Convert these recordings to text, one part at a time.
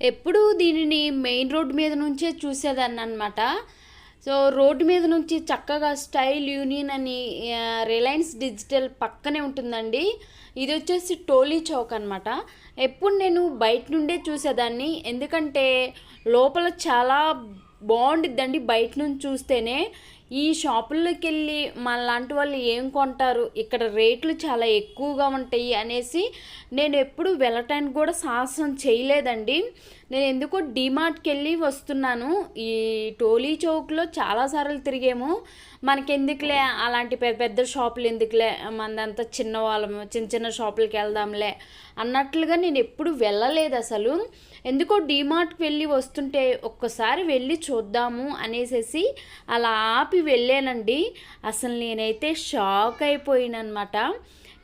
ఎప్పుడూ దీనిని main road మీద నుంచే చూసేదాన్ని అనమాట సో రోడ్డు మీద నుంచి చక్కగా స్టైల్ యూనియన్ అని రిలయన్స్ డిజిటల్ పక్కనే ఉంటుందండి. ఇది వచ్చేసి టోలీ చౌక్ అనమాట ఎప్పుడు నేను బయట నుండే చూసేదాన్ని. ఎందుకంటే లోపల చాలా బాగుండిద్దండి బయట నుంచి చూస్తేనే. ఈ షాపుల్లోకి వెళ్ళి మన లాంటి వాళ్ళు ఏం కొంటారు? ఇక్కడ రేట్లు చాలా ఎక్కువగా ఉంటాయి అనేసి నేను ఎప్పుడు వెళ్ళటానికి కూడా సాహసం చేయలేదండి. నేను ఎందుకో డిమార్ట్కి వెళ్ళి వస్తున్నాను. ఈ టోలీ చౌక్లో చాలాసార్లు తిరిగాము. మనకెందుకులే? అలాంటి పెద్ద పెద్ద షాపులు ఎందుకులే? మనదంతా చిన్న వాళ్ళము చిన్న చిన్న షాపులకి వెళ్దాంలే అన్నట్లుగా నేను ఎప్పుడు వెళ్ళలేదు అసలు. ఎందుకో డిమార్ట్కి వెళ్ళి వస్తుంటే ఒక్కసారి వెళ్ళి చూద్దాము అనేసేసి అలా ఆపి వెళ్ళానండి. అసలు నేనైతే షాక్ అయిపోయినమాట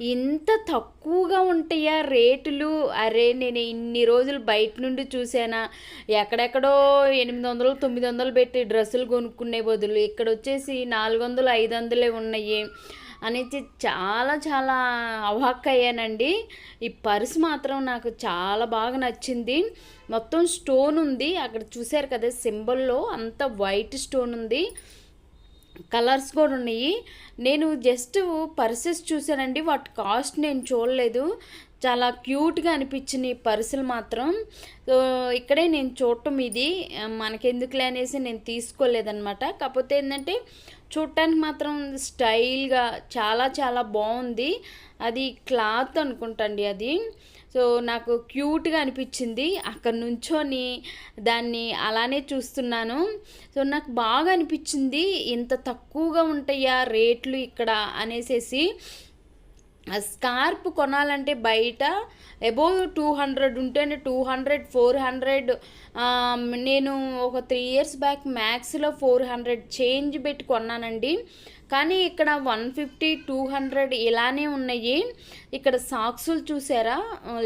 ఇంత తక్కువగా ఉంటాయా రేటులు? అరే నేను ఇన్ని రోజులు బయట నుండి చూసానా ఎక్కడెక్కడో ఎనిమిది వందలు తొమ్మిది వందలు పెట్టి డ్రెస్సులు కొనుక్కునే బదులు ఇక్కడ వచ్చేసి నాలుగు వందలు ఐదు వందలే ఉన్నాయి అనేది చాలా చాలా అవాక్ అయ్యానండి. ఈ పర్స్ మాత్రం నాకు చాలా బాగా నచ్చింది. మొత్తం స్టోన్ ఉంది. అక్కడ చూశారు కదా సింబల్లో అంత వైట్ స్టోన్ ఉంది. కలర్స్ కూడా ఉన్నాయి. నేను జస్ట్ పర్సెస్ చూసానండి వాటి కాస్ట్ నేను చూడలేదు. చాలా క్యూట్గా అనిపించినాయి పర్సులు మాత్రం. ఇక్కడే నేను చూడటం ఇది. మనకెందుకులే అనేసి నేను తీసుకోలేదన్నమాట. కాకపోతే ఏంటంటే చూడటానికి మాత్రం స్టైల్గా చాలా చాలా బాగుంది. అది క్లాత్ అనుకుంటండి అది. సో నాకు క్యూట్గా అనిపించింది. అక్కడ నుంచొని దాన్ని అలానే చూస్తున్నాను. సో నాకు బాగా అనిపించింది. ఇంత తక్కువగా ఉంటాయా రేట్లు ఇక్కడ అనేసేసి. స్కార్ప్ కొనాలంటే బయట అబోవ్ టూ హండ్రెడ్ ఉంటేనే టూ హండ్రెడ్ ఫోర్ హండ్రెడ్ నేను ఒక త్రీ ఇయర్స్ బ్యాక్ మ్యాక్స్లో ఫోర్ హండ్రెడ్ చేంజ్ పెట్టి కొన్నానండి. కానీ ఇక్కడ వన్ ఫిఫ్టీ టూ హండ్రెడ్ ఇలానే ఉన్నాయి. ఇక్కడ సాక్సులు చూసారా?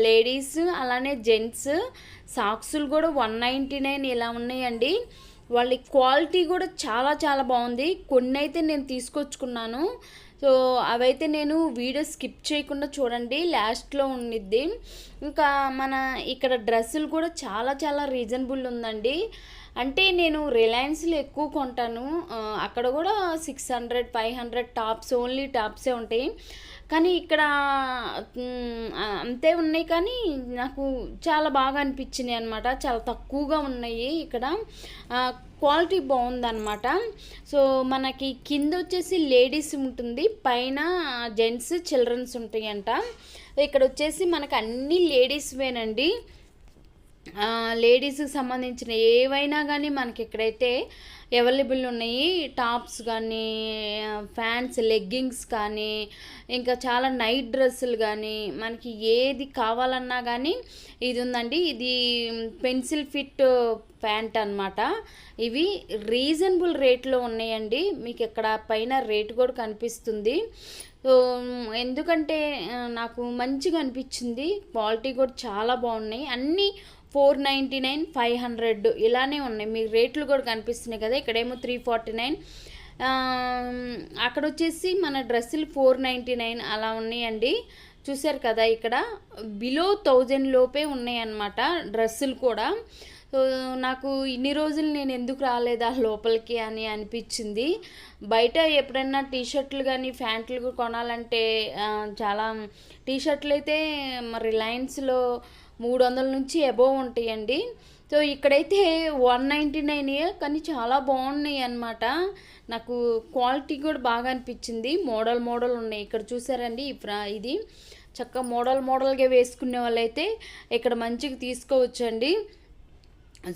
లేడీస్ అలానే జెంట్స్ సాక్సులు కూడా వన్ నైంటీ నైన్ ఇలా ఉన్నాయండి. వాళ్ళ క్వాలిటీ కూడా చాలా చాలా బాగుంది. కొన్ని అయితే నేను తీసుకొచ్చుకున్నాను. సో అవైతే నేను వీడియో స్కిప్ చేయకుండా చూడండి లాస్ట్లో ఉండిద్ది. ఇంకా మన ఇక్కడ డ్రెస్సులు కూడా చాలా చాలా రీజనబుల్ ఉందండి. అంటే నేను రిలయన్స్లో ఎక్కువ కొంటాను. అక్కడ కూడా six hundred five hundred tops only టాప్సే ఉంటాయి. కానీ ఇక్కడ అంతే ఉన్నాయి కానీ నాకు చాలా బాగా అనిపించినాయి అనమాట చాలా తక్కువగా ఉన్నాయి ఇక్కడ. క్వాలిటీ బాగుందన్నమాట. సో మనకి కింద వచ్చేసి లేడీస్ ఉంటుంది. పైన జెంట్స్ చిల్డ్రన్స్ ఉంటాయంట. ఇక్కడ వచ్చేసి మనకు అన్ని లేడీస్వేనండి లేడీస్కి సంబంధించిన ఏవైనా కానీ మనకి ఇక్కడైతే అవైలబుల్ ఉన్నాయి. టాప్స్ కానీ ఫ్యాన్స్ లెగ్గింగ్స్ కానీ ఇంకా చాలా నైట్ డ్రెస్సులు కానీ మనకి ఏది కావాలన్నా కానీ ఇది ఉందండి ఇది పెన్సిల్ ఫిట్ ప్యాంట్ అన్నమాట. ఇవి రీజనబుల్ రేట్లో ఉన్నాయండి. మీకు ఇక్కడ పైన రేట్ కూడా కనిపిస్తుంది. సో ఎందుకంటే నాకు మంచిగా అనిపించింది. క్వాలిటీ కూడా చాలా బాగున్నాయి. అన్నీ four ninety nine five hundred ఇలానే ఉన్నాయి. మీకు రేట్లు కూడా కనిపిస్తున్నాయి కదా ఇక్కడేమో త్రీ ఫార్టీ నైన్. అక్కడ వచ్చేసి మన డ్రెస్సులు ఫోర్ నైంటీ నైన్ అలా ఉన్నాయండి. చూశారు కదా ఇక్కడ బిలో థౌజండ్ లోపే ఉన్నాయి అన్నమాట డ్రెస్సులు కూడా. నాకు ఇన్ని రోజులు నేను ఎందుకు రాలేదా లోపలికి అని అనిపించింది. బయట ఎప్పుడైనా టీ షర్ట్లు కానీ ప్యాంట్లు కొనాలంటే చాలా టీ షర్ట్లు అయితే మరి రిలయన్స్లో మూడు వందల నుంచి అబోవ్ ఉంటాయండి. సో ఇక్కడైతే వన్ నైంటీ నైన్ కానీ చాలా బాగున్నాయి అన్నమాట. నాకు క్వాలిటీ కూడా బాగా అనిపించింది. మోడల్ మోడల్ ఉన్నాయి. ఇక్కడ చూసారండి ఇది. చక్కగా మోడల్ మోడల్గా వేసుకునే వాళ్ళైతే ఇక్కడ మంచిగా తీసుకోవచ్చండి.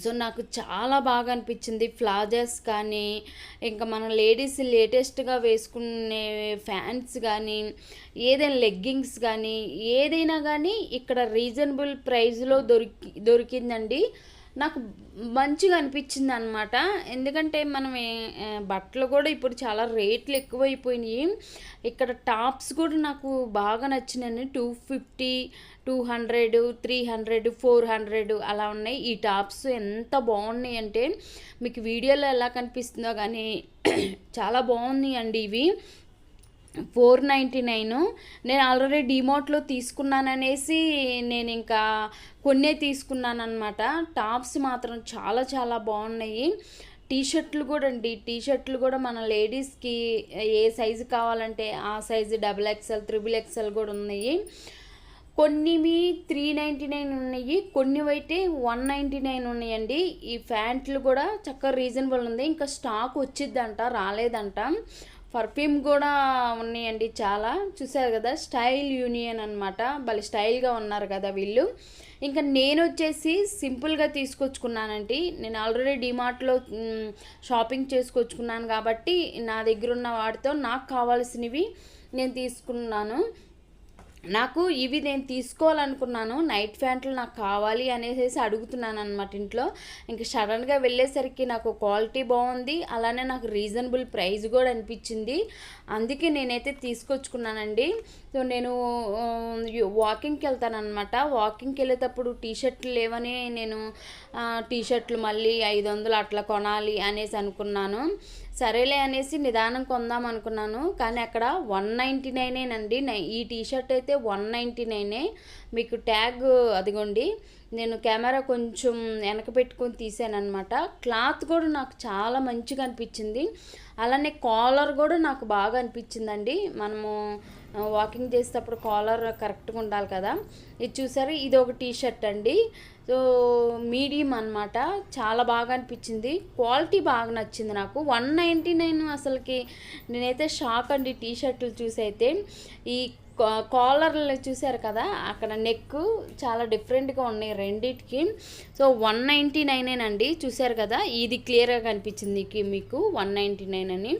సో నాకు చాలా బాగా అనిపించింది. ఫ్లాజర్స్ కానీ ఇంకా మన లేడీస్ లేటెస్ట్గా వేసుకునే ఫ్యాన్స్ కానీ ఏదైనా లెగ్గింగ్స్ కానీ ఏదైనా కానీ ఇక్కడ రీజనబుల్ ప్రైస్లో దొరికి దొరికిందండి. నాకు మంచిగా అనిపించింది అనమాట ఎందుకంటే మనం బట్టలు కూడా ఇప్పుడు చాలా రేట్లు ఎక్కువైపోయినాయి. ఇక్కడ టాప్స్ కూడా నాకు బాగా నచ్చినాయి two fifty two hundred three hundred four hundred అలా ఉన్నాయి. ఈ టాప్స్ ఎంత బాగున్నాయి అంటే మీకు వీడియోలో ఎలా కనిపిస్తుందో కానీ చాలా బాగున్నాయి అండి ఇవి. Four ninety nine. నేను ఆల్రెడీ డిమార్ట్లో తీసుకున్నాననేసి నేను ఇంకా కొన్నే తీసుకున్నాను అనమాట టాప్స్ మాత్రం చాలా చాలా బాగున్నాయి. టీ షర్ట్లు కూడా అండి టీ షర్ట్లు కూడా మన లేడీస్కి ఏ సైజు కావాలంటే ఆ size double XL triple XL కూడా ఉన్నాయి. కొన్నివి త్రీ నైంటీ నైన్ ఉన్నాయి కొన్ని అయితే వన్ నైంటీ నైన్ ఉన్నాయండి. ఈ ప్యాంట్లు కూడా చక్కగా రీజనబుల్ ఉంది. ఇంకా స్టాక్ వచ్చిద్దంట రాలేదంట. పర్ఫ్యూమ్ కూడా ఉన్నాయండి చాలా. చూసారు కదా స్టైల్ యూనియన్ అనమాట భలే స్టైల్గా ఉన్నారు కదా వీళ్ళు. ఇంకా నేను వచ్చేసి సింపుల్గా తీసుకొచ్చుకున్నానండి. నేను ఆల్రెడీ డిమార్ట్లో షాపింగ్ చేసుకొచ్చుకున్నాను కాబట్టి నా దగ్గర ఉన్న వాటితో నాకు కావాల్సినవి నేను తీసుకున్నాను. నాకు ఇవి నేను తీసుకోవాలనుకున్నాను నైట్ ప్యాంట్లు నాకు కావాలి అనేసి అడుగుతున్నాను అనమాట ఇంట్లో. ఇంక సడన్గా వెళ్ళేసరికి నాకు క్వాలిటీ బాగుంది అలానే నాకు రీజనబుల్ ప్రైస్ కూడా అనిపించింది. అందుకే నేనైతే తీసుకొచ్చుకున్నానండి. సో నేను వాకింగ్కి వెళ్తానమాట వాకింగ్కి వెళ్ళేటప్పుడు టీ షర్ట్లు లేవని నేను టీ షర్ట్లు మళ్ళీ ఐదు వందలు అట్లా కొనాలి అనేసి అనుకున్నాను. సరేలే అనేసి నిదానం కొందాం అనుకున్నాను. కానీ అక్కడ వన్ నైంటీ నైనేనండి ఈ టీ షర్ట్ అయితే వన్ నైంటీ నైనే. మీకు ట్యాగ్ అదిగోండి. నేను కెమెరా కొంచెం వెనక పెట్టుకొని తీసానమాట క్లాత్ కూడా నాకు చాలా మంచిగా అనిపించింది. అలానే కాలర్ కూడా నాకు బాగా అనిపించిందండి. మనము వాకింగ్ చేసేటప్పుడు కాలర్ కరెక్ట్గా ఉండాలి కదా. ఇది చూసారు? ఇది ఒక టీ షర్ట్ అండి. సో మీడియం అనమాట చాలా బాగా అనిపించింది. క్వాలిటీ బాగా నచ్చింది నాకు. వన్ నైంటీ నైన్ అసలుకి నేనైతే షాక్ అండి టీ షర్ట్లు చూసి అయితే ఈ కాలర్లు చూసారు కదా? అక్కడ నెక్ చాలా డిఫరెంట్గా ఉన్నాయి రెండిటికి. సో వన్ నైంటీ నైనేనండి చూసారు కదా? ఇది క్లియర్గా కనిపించింది మీకు వన్ నైంటీ నైన్ అని.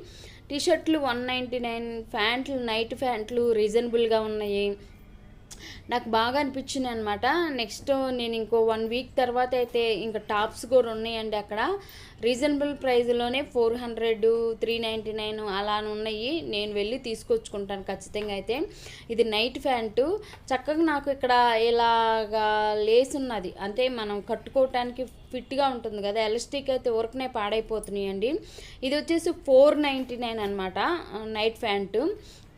టీషర్ట్లు వన్ నైంటీ నైన్ ప్యాంట్లు నైట్ ప్యాంట్లు రీజనబుల్గా ఉన్నాయి. నాకు బాగా అనిపించింది అనమాట నెక్స్ట్ నేను ఇంకో వన్ వీక్ తర్వాత అయితే ఇంకా టాప్స్ కూడా ఉన్నాయండి అక్కడ. Reasonable ప్రైస్లోనే four hundred three ninety nine అలా ఉన్నాయి. నేను వెళ్ళి తీసుకొచ్చుకుంటాను ఖచ్చితంగా అయితే. ఇది నైట్ ప్యాంటు. చక్కగా నాకు ఇక్కడ ఇలాగా లేస్ ఉన్నది. అంటే మనం కట్టుకోవటానికి ఫిట్గా ఉంటుంది కదా ఎలాస్టిక్ అయితే ఊరకనే పాడైపోతున్నాయండి. ఇది వచ్చేసి ఫోర్ నైంటీ నైన్ అనమాట నైట్ ప్యాంటు.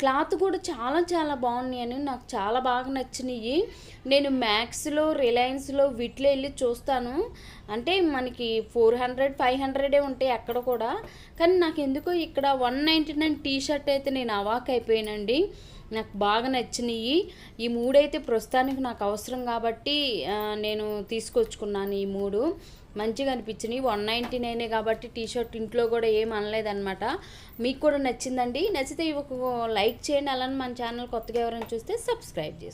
క్లాత్ కూడా చాలా చాలా బాగున్నాయని నాకు చాలా బాగా నచ్చినాయి. నేను మ్యాక్స్లో రిలయన్స్లో వీటిలో వెళ్ళి చూస్తాను. అంటే మనకి ఫోర్ హండ్రెడ్ ఫైవ్ హండ్రెడే ఉంటాయి అక్కడ కూడా. కానీ నాకు ఎందుకో ఇక్కడ one ninety nine T shirt అయితే నేను అవాక్ అయిపోయానండి. నాకు బాగా నచ్చినాయి. ఈ మూడైతే ప్రస్తుతానికి నాకు అవసరం కాబట్టి నేను తీసుకొచ్చుకున్నాను ఈ మూడు. మంచిగా అనిపించినాయి. వన్ నైంటీ నైనే కాబట్టి టీ షర్ట్ ఇంట్లో కూడా ఏం అనలేదన్నమాట. మీకు కూడా నచ్చిందండి. నచ్చితే ఒక లైక్ చేయండి. అలానే మన ఛానల్ కొత్తగా ఎవరైనా చూస్తే సబ్స్క్రైబ్ చేసుకోండి.